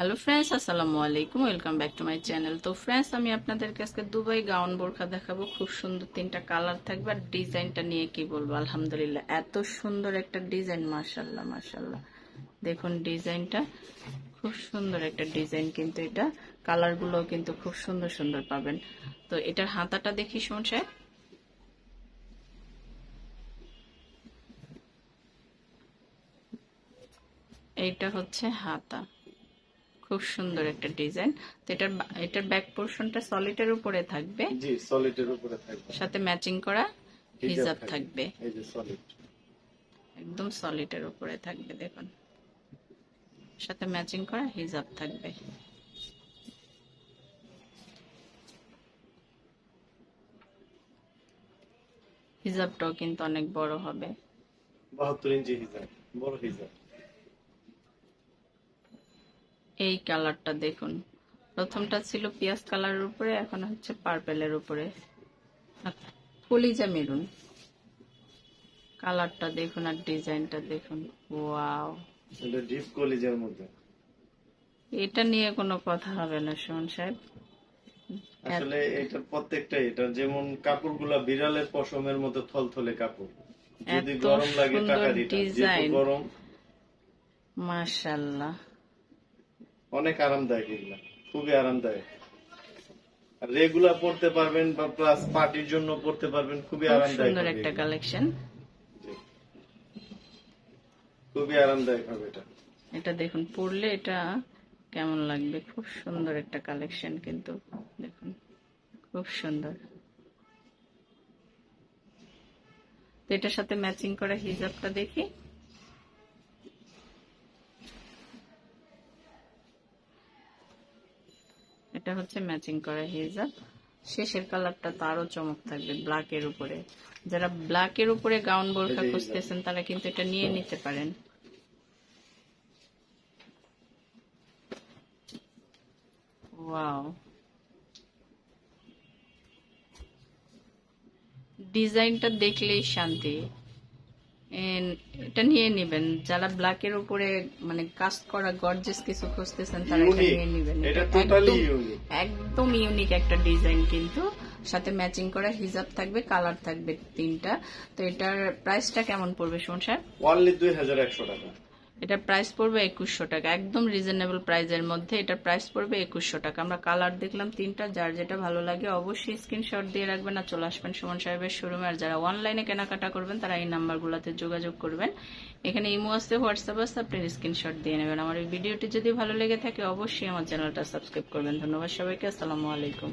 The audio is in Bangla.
হ্যালো ফ্রেন্ডস আসসালামু আলাইকুম welcome back to my channel তো ফ্রেন্ডস আমি আপনাদেরকে আজকে দুবাই গাউন বোরখা দেখাবো। খুব সুন্দর তিনটা কালার থাকবে আর ডিজাইনটা নিয়ে কি বলব? আলহামদুলিল্লাহ, এত সুন্দর একটা ডিজাইন মাশাল্লাহ মাশাল্লাহ দেখুন ডিজাইনটা, খুব সুন্দর একটা ডিজাইন কিন্তু এটা। কালারগুলো কিন্তু খুব সুন্দর সুন্দর পাবেন। তো, এটার হাতাটা দেখি শুন সাহেব। এইটা হচ্ছে হাতা। খুব সুন্দর একটা ডিজাইন। তো এটার এটার ব্যাক পোর্শনটা সলিডের উপরে থাকবে। জি সলিডের উপরে থাকবে। সাথে ম্যাচিং করা হিজাব থাকবে। এই যে সলিড একদম সলিডের উপরে থাকবে দেখুন। সাথে ম্যাচিং করা হিজাব থাকবে। হিজাবটাও কিন্তু অনেক বড় হবে। বাহাত্তর ইঞ্চি হিজাব বড় হিজাব। এই কালারটা দেখুন। প্রথমটা ছিল পিয়াজ কালারের উপরে এখন হচ্ছে পার্পেলের উপরে। কলিজা মেরুন। কালারটা দেখুন আর ডিজাইনটা দেখুন। ওয়াও। এটা ডিপ কলিজের মধ্যে। এটা নিয়ে কোনো কথা হবে না সুমন সাহেব। আসলে এটা প্রত্যেকটা এটা যেমন কাপড়গুলা বিড়ালের পশমের মতো থলথলে কাপড়। যদি গরম লাগে টাকা ডিজাইন। গরম। মাশাল্লাহ অনেক আরামদায়ক এগুলা খুবই আরামদায়ক। রেগুলার পড়তে পারবেন বা প্লাস পার্টির জন্য পড়তে পারবেন খুবই আরামদায়ক সুন্দর একটা কালেকশন খুবই আরামদায়ক হবে এটা। এটা দেখুন পরলে এটা কেমন লাগবে? খুব সুন্দর একটা কালেকশন কিন্তু দেখুন খুব সুন্দর। তো এটার সাথে ম্যাচিং করা হিজাবটা দেখি। এটা হচ্ছে ম্যাচিং করা হিজাব। শেষের কালারটা তো আরও চমক থাকবে ব্ল্যাকের উপরে। যারা ব্ল্যাকের উপরে গাউন বোরখা খুঁজতেছেন তারা কিন্তু এটা নিয়ে নিতে পারেন। ওয়াও ডিজাইনটা দেখলেই শান্তি। এটা নিয়ে নেবেন। যারা ব্ল্যাকের উপরে মানে কাস্ট করা গর্জেস কিছু খুঁজতেছেন তারা এটা নিয়ে নেবেন। একদম- ইউনিক একটা ডিজাইন কিন্তু। সাথে ম্যাচিং করা হিজাব থাকবে কালার থাকবে তিনটা। তো এটার প্রাইসটা কেমন পড়বে শোন স্যার ওয়ানলি দুই হাজার একশো টাকা। এটার প্রাইস পড়বে একুশশো টাকা। একদম রিজনেবল প্রাইসের মধ্যে এটা প্রাইস পড়বে একুশশো টাকা। আমরা কালার দেখলাম তিনটা, যার যেটা ভালো লাগে অবশ্যই স্ক্রিনশট দিয়ে রাখবেন আর চলে আসবেন সুমন সাহেবের শোরুমে আর যারা অনলাইনে কেনাকাটা করবেন, তারা এই নাম্বারগুলোতে যোগাযোগ করবেন। এখানে ইমো আছে, হোয়াটসঅ্যাপ আছে, আপনি স্ক্রিনশট দিয়ে নেবেন। আমার এই ভিডিওটি যদি ভালো লেগে থাকে, অবশ্যই আমার চ্যানেলটা সাবস্ক্রাইব করবেন। ধন্যবাদ সবাইকে, আসসালামু আলাইকুম।